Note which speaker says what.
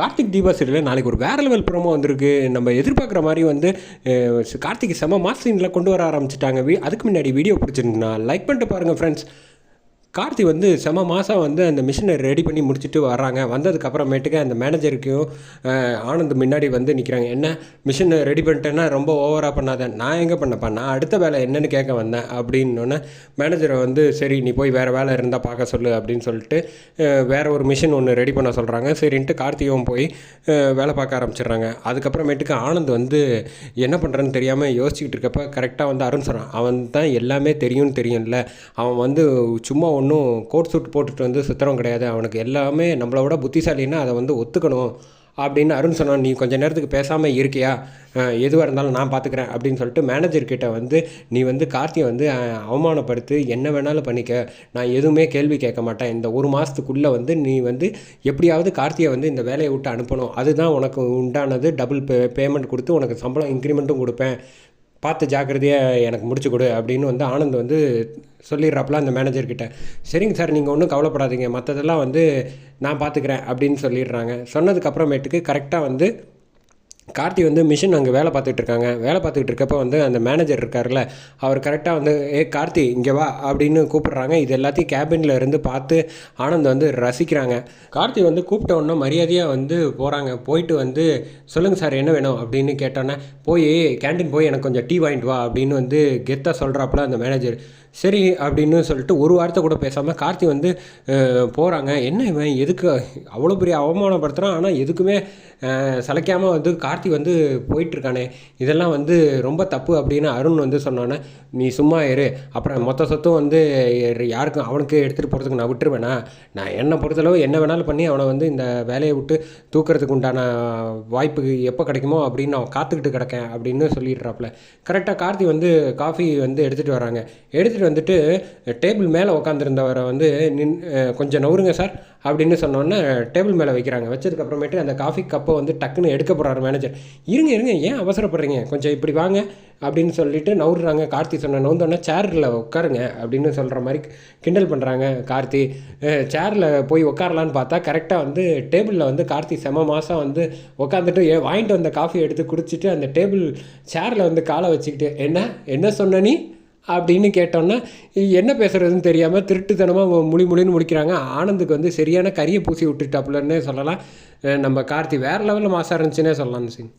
Speaker 1: கார்த்திக் தீபா சீரியலில் நாளைக்கு ஒரு வேற லெவல் ப்ரோமோ வந்திருக்கு. நம்ம எதிர்பார்க்குற மாதிரி வந்து கார்த்திக் செம மாஸ் சீனில் கொண்டு வர ஆரம்பிச்சிட்டாங்க. வீ அதுக்கு முன்னாடி வீடியோ பிடிச்சிருந்தா லைக் பண்ணிட்டு பாருங்கள் ஃப்ரெண்ட்ஸ் கார்த்தி வந்து செம மாதம் வந்து அந்த மிஷினை ரெடி பண்ணி முடிச்சுட்டு வர்றாங்க. வந்ததுக்கப்புறமேட்டுக்கு அந்த மேனேஜருக்கும் ஆனந்த் முன்னாடி வந்து நிற்கிறாங்க என்ன? மிஷினை ரெடி பண்ணிட்டேன்னா ரொம்ப ஓவராக பண்ணாத. நான் எங்கே பண்ணப்பா? நான் அடுத்த வேலை என்னன்னு கேட்க வந்தேன். அப்படின்னோடனே மேனேஜரை வந்து சரி நீ போய் வேறு வேலை இருந்தால் பார்க்க சொல்லு அப்படின்னு சொல்லிட்டு வேறு வேற ஒரு மிஷின் ஒன்று ரெடி பண்ண சொல்கிறாங்க சரின்ட்டு கார்த்திகவும் போய் வேலை பார்க்க ஆரம்பிச்சிடுறாங்க. அதுக்கப்புறமேட்டுக்கு ஆனந்த் வந்து என்ன பண்ணுறேன்னு தெரியாமல் யோசிச்சுக்கிட்டு இருக்கப்ப கரெக்டாக வந்து அருண் சொல்கிறான் அவன் தான் எல்லாமே தெரியும்னு தெரியும்ல. அவன் வந்து சும்மா ஒன்றும் கோட் சூட் போட்டுட்டு வந்து சுத்திரம் கிடையாது. அவனுக்கு எல்லாமே நம்மளை விட புத்திசாலின்னா அதை வந்து ஒத்துக்கணும் அப்படின்னு அருண் சொன்னான். நீ கொஞ்ச நேரத்துக்கு பேசாமல் இருக்கியா? எதுவாக இருந்தாலும் நான் பார்த்துக்கிறேன் அப்படின்னு சொல்லிட்டு மேனேஜர்கிட்ட வந்து நீ வந்து கார்த்தியை வந்து அவமானப்படுத்து. என்ன வேணாலும் பண்ணிக்க. நான் எதுவுமே கேள்வி கேட்க மாட்டேன். இந்த ஒரு மாதத்துக்குள்ளே வந்து நீ வந்து எப்படியாவது கார்த்தியை வந்து இந்த வேலையை விட்டு அனுப்பணும். அதுதான் உனக்கு உண்டானது. டபுள் பே பேமெண்ட் கொடுத்து உனக்கு சம்பளம் இன்க்ரிமெண்ட்டும் கொடுப்பேன். பார்த்து ஜாக்கிரதையாக எனக்கு முடிச்சு கொடு அப்படின்னு வந்து ஆனந்த் வந்து சொல்லிடுறாப்புல அந்த மேனேஜர்கிட்ட சரிங்க சார் நீங்கள் ஒன்றும் கவலைப்படாதீங்க. மற்றதெல்லாம் வந்து நான் பார்த்துக்கிறேன் அப்படின்னு சொல்லிடுறாங்க. சொன்னதுக்கப்புறமேட்டுக்கு கரெக்டாக வந்து கார்த்தி வந்து மிஷின் அங்கே வேலை பார்த்துட்டு இருக்காங்க. வேலை பார்த்துக்கிட்டு இருக்கப்போ வந்து அந்த மேனேஜர் இருக்கார்ல அவர் கரெக்டாக வந்து ஏ கார்த்தி இங்கே வா அப்படின்னு கூப்பிட்றாங்க. இது எல்லாத்தையும் கேபினில் இருந்து பார்த்து ஆனந்த் வந்து ரசிக்கிறாங்க. கார்த்தி வந்து கூப்பிட்ட உடனே மரியாதையாக வந்து போகிறாங்க போயிட்டு வந்து சொல்லுங்கள் சார் என்ன வேணும்? அப்படின்னு கேட்டோன்னே போய் கேண்டீன் போய் எனக்கு கொஞ்சம் டீ வாங்கிட்டு வா அப்படின்னு வந்து கெத்தாக சொல்கிறாப்புல அந்த மேனேஜர் சரி அப்படின்னு சொல்லிட்டு ஒரு வார்த்தை கூட பேசாமல் கார்த்தி வந்து போகிறாங்க என்ன இவன்? எதுக்கு? அவ்வளோ பெரிய அவமானப்படுத்துகிறான் ஆனால் எதுக்குமே சலைக்காமல் வந்து கார்த்தி கார்த்தி வந்து போயிட்டுருக்கானே. இதெல்லாம் வந்து ரொம்ப தப்பு அப்படின்னு அருண் வந்து சொன்னோன்னே நீ சும்மா இரு. அப்புறம் மொத்த சொத்தும் வந்து யாருக்கும் அவனுக்கு எடுத்துகிட்டு போகிறதுக்கு நான் விட்டுருவேனா? நான் என்னை பொறுத்தளவு என்ன வேணாலும் பண்ணி அவனை வந்து இந்த வேலையை விட்டு தூக்கிறதுக்கு உண்டான வாய்ப்பு எப்போ கிடைக்குமோ அப்படின்னு நான் காத்துக்கிட்டு கிடக்கேன் அப்படின்னு சொல்லிடுறாப்புல. கரெக்டாக கார்த்தி வந்து காஃபி வந்து எடுத்துகிட்டு வராங்க. எடுத்துகிட்டு வந்துட்டு டேபிள் மேலே உட்காந்துருந்தவரை வந்து நின் கொஞ்சம் நவுருங்க சார் அப்படின்னு சொன்னோன்னே டேபிள் மேலே வைக்கிறாங்க. வச்சதுக்கப்புறமேட்டு அந்த காஃபி கப்பை வந்து டக்குன்னு எடுக்க போகிறாரு மேனேஜர். இருங்க இருங்க ஏன் அவசரப்படுறீங்க? கொஞ்சம் இப்படி வாங்க அப்படின்னு சொல்லிட்டு நவுறுறாங்க. கார்த்தி சொன்ன நவுந்தோடனே சேரில் உட்காருங்க அப்படின்னு சொல்கிற மாதிரி கிண்டல் பண்ணுறாங்க கார்த்தி. சேரில் போய் உட்காரலான்னு பார்த்தா கரெக்டாக வந்து டேபிளில் வந்து கார்த்தி செம மாதம் வந்து உட்காந்துட்டு ஏ வாங்கிட்டு வந்த காஃபி எடுத்து குடிச்சிட்டு அந்த டேபிள் சேரில் வந்து காலை வச்சுக்கிட்டு என்ன? என்ன சொன்ன நீ? அப்படின்னு கேட்டோன்னா என்ன பேசுகிறதுன்னு தெரியாமல் திருட்டுத்தனமாக முழி முழின்னு முடிக்கிறாங்க. ஆனந்துக்கு வந்து சரியான கரியை பூசி விட்டுட்டாப்புலன்னே சொல்லலாம். நம்ம கார்த்தி வேறு லெவலில் மாசாக இருந்துச்சுன்னே சொல்லலாம் சீன்